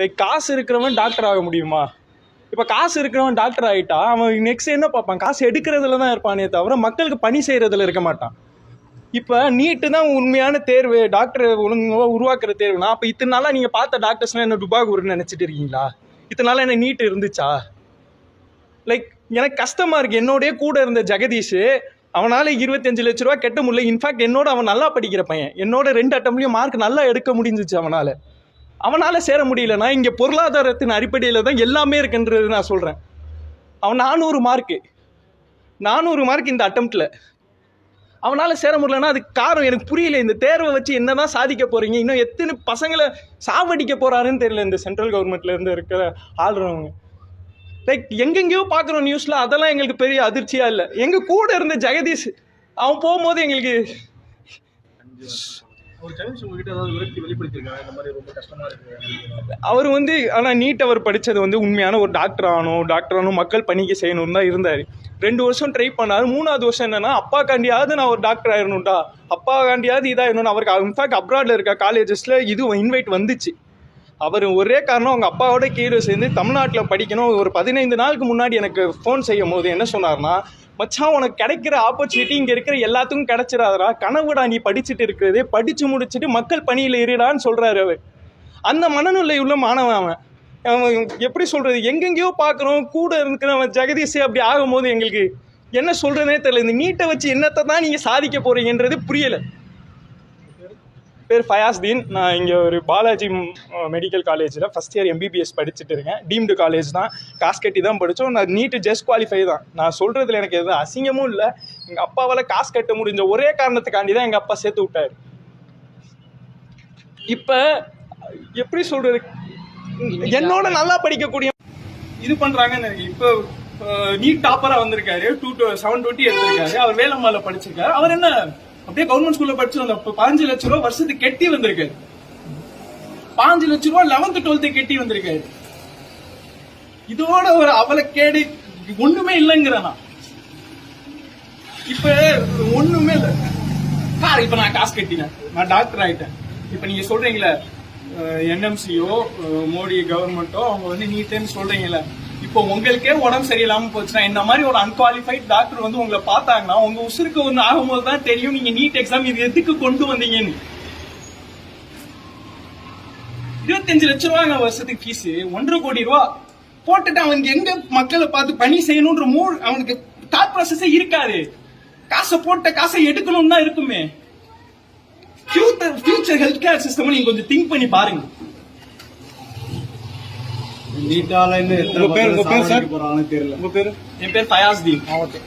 Like காசு இருக்கிறவன் doctor ஆக முடியுமா? இப்போ காசு இருக்கிறவன் டாக்டர் ஆகிட்டா அவன் நெக்ஸ்ட் என்ன பார்ப்பான்? காசு எடுக்கிறதுல தான் இருப்பானே தவிர மக்களுக்கு பணி செய்கிறதுல இருக்க மாட்டான். இப்போ நீட்டு தான் உண்மையான தேர்வு டாக்டர் ஒழுங்காக உருவாக்குற தேர்வுனா அப்போ இத்தனை நாளாக நீங்கள் பார்த்த டாக்டர்ஸ்லாம் என்ன டுபாகூர்னு நினச்சிட்டு இருக்கீங்களா? இத்தனை நாளாக என்ன நீட் இருந்துச்சா? லைக் எனக்கு கஷ்டமாக இருக்குது என்னோடய கூட இருந்த ஜெகதீஷ் அவனால் இருபத்தஞ்சு லட்ச ரூபா கெட்ட முடியல. இன்ஃபேக்ட் என்னோட அவன் நல்லா படிக்கிற பையன். என்னோட ரெண்டு அட்டம்லையும் மார்க் நல்லா எடுக்க முடிஞ்சிச்சு அவனால். அவனால் சேர முடியலன்னா இங்கே பொருளாதாரத்தின் அடிப்படையில் தான் எல்லாமே இருக்குன்றது நான் சொல்கிறேன் அவன் நானூறு மார்க்கு நானூறு மார்க் இந்த அட்டம்ப்டில் அவனால் சேர முடியலன்னா அதுக்கு காரணம் எனக்கு புரியல. இந்த தேர்வை வச்சு என்ன தான் சாதிக்க போகிறீங்க இன்னும் எத்தனை பசங்களை சாவடிக்க போகிறாருன்னு தெரியல. இந்த சென்ட்ரல் கவர்மெண்ட்லேருந்து இருக்கிற ஆளுறவங்க. லைக் எங்கெங்கேயோ பார்க்குறோம் நியூஸில் அதெல்லாம் எங்களுக்கு பெரிய அதிர்ச்சியாக இல்லை. எங்கள் கூட இருந்த ஜெகதீஷ் அவன் போகும்போது எங்களுக்கு அவர் வந்து ஆனால் நீட் அவர் படித்தது வந்து உண்மையான ஒரு டாக்டர் ஆகணும் டாக்டர் ஆகணும் மக்கள் பணிக்கு செய்யணும்னு தான் இருந்தார். ரெண்டு வருஷம் ட்ரை பண்ணார். மூணாவது வருஷம் என்னன்னா அப்பாக்காண்டியாவது நான் ஒரு டாக்டர் ஆயிடணும்டா அப்பாக்காண்டியாவது இதாகிடணும் அவருக்கு இன்ஃபேக்ட் அப்ராடில் இருக்க காலேஜஸில் இது இன்வைட் வந்துச்சு. அவர் ஒரே காரணம் அவங்க அப்பாவோட கீழே சேர்ந்து தமிழ்நாட்டில் படிக்கணும். ஒரு பதினைந்து நாளுக்கு முன்னாடி எனக்கு ஃபோன் செய்யும் போது என்ன சொன்னார்னா மச்சான் உனக்கு கிடைக்கிற ஆப்பர்ச்சுனிட்டி இங்கே இருக்கிற எல்லாத்துக்கும் கிடைச்சிடாதரா கனவுடா நீ படிச்சுட்டு இருக்கிறதே. படித்து முடிச்சுட்டு மக்கள் பணியில் இருடான்னு சொல்கிறாரு அவர். அந்த மனநிலை உள்ள மாணவன் அவன். அவன் எப்படி சொல்கிறது எங்கெங்கேயோ பார்க்குறோம். கூட இருக்கிறவன் ஜெகதீஷ் அப்படி ஆகும்போது எங்களுக்கு என்ன சொல்கிறதுனே தெரியல. இந்த நீட்டை வச்சு என்னத்தை தான் நீங்கள் சாதிக்க போகிறீங்கன்றது புரியலை. பேர் ஃபயாஸ்தீன். நான் இங்கே ஒரு பாலாஜி மெடிக்கல் காலேஜில் ஃபஸ்ட் இயர் எம்பிபிஎஸ் படிச்சுட்டு இருக்கேன். டீம்டு காலேஜ் தான். காசு கட்டி தான் படித்தோம் நான் நீட்டு ஜஸ்ட் குவாலிஃபை தான். நான் சொல்கிறதுல எனக்கு எதுவும் அசிங்கமும் இல்லை. எங்கள் அப்பாவால் காசு கட்ட முடிஞ்ச ஒரே காரணத்துக்காண்டி தான் எங்கள் அப்பா சேர்த்து விட்டாரு. இப்போ எப்படி சொல்கிறது என்னோட நல்லா படிக்கக்கூடிய இது பண்ணுறாங்கன்னு இப்போ நீட் டாப்பராக வந்திருக்காரு. டூ டூ செவன் டுவெண்ட்டி எடுத்திருக்காரு. அவர் வேலம்மாவில் படிச்சிருக்காரு. அவர் என்ன அப்படியே கவர்மெண்ட் ஸ்கூல்ல படிச்சு வந்த பாஞ்சு லட்ச ரூபா வருஷத்துக்கு கெட்டி வந்திருக்காரு பாஞ்சு லட்ச ரூபா லெவன்த் டுவெல்த் கெட்டி வந்திருக்காரு இதோட ஒரு அவலக்கேடு ஒண்ணுமே இல்லைங்கிறனா இப்ப ஒண்ணுமே இல்ல. சார் இப்ப நான் காசு கட்டினேன். நான் டாக்டர் ஆயிட்டேன். இப்ப நீங்க சொல்றீங்களே என்எம்சியோ மோடி கவர்மெண்ட்டோ அவங்க வந்து நீட்டுன்னு சொல்றீங்கல்ல. இப்போ உங்களுக்கே உடம்பு சரியில்லாம போச்சுன்னா இந்த மாதிரி ஒரு அன்குவாலிஃபைட் டாக்டர் வந்து உங்களை பார்த்தாங்கன்னா உங்க உசுருக்கு ஒன்று ஆகும்போது தான் தெரியும் நீங்க நீட் எக்ஸாம் இது எதுக்கு கொண்டு வந்தீங்கன்னு. இருபத்தஞ்சு லட்ச ரூபாங்க வருஷத்துக்கு ஃபீஸ் ஒன்றரை கோடி ரூபா போட்டுட்டு அவனுக்கு எங்க மக்களை பார்த்து பணி செய்யணும்ன்ற மூ அவனுக்கு தாட் ப்ராசஸே இருக்காது. காசை போட்ட காசை எடுக்கணும் தான் இருக்குமே. Future future health care system நீங்க கொஞ்சம் திங்க் பண்ணி பாருங்க. நீட்டால இருந்து எத்தனை பேர், உங்க பேர் மக்கள் சார்? சாவடிக்க போறாங்கன்னு தெரியல. உங்க பேரு? என் பேர் ஃபயாஸ்தீன் ஓகே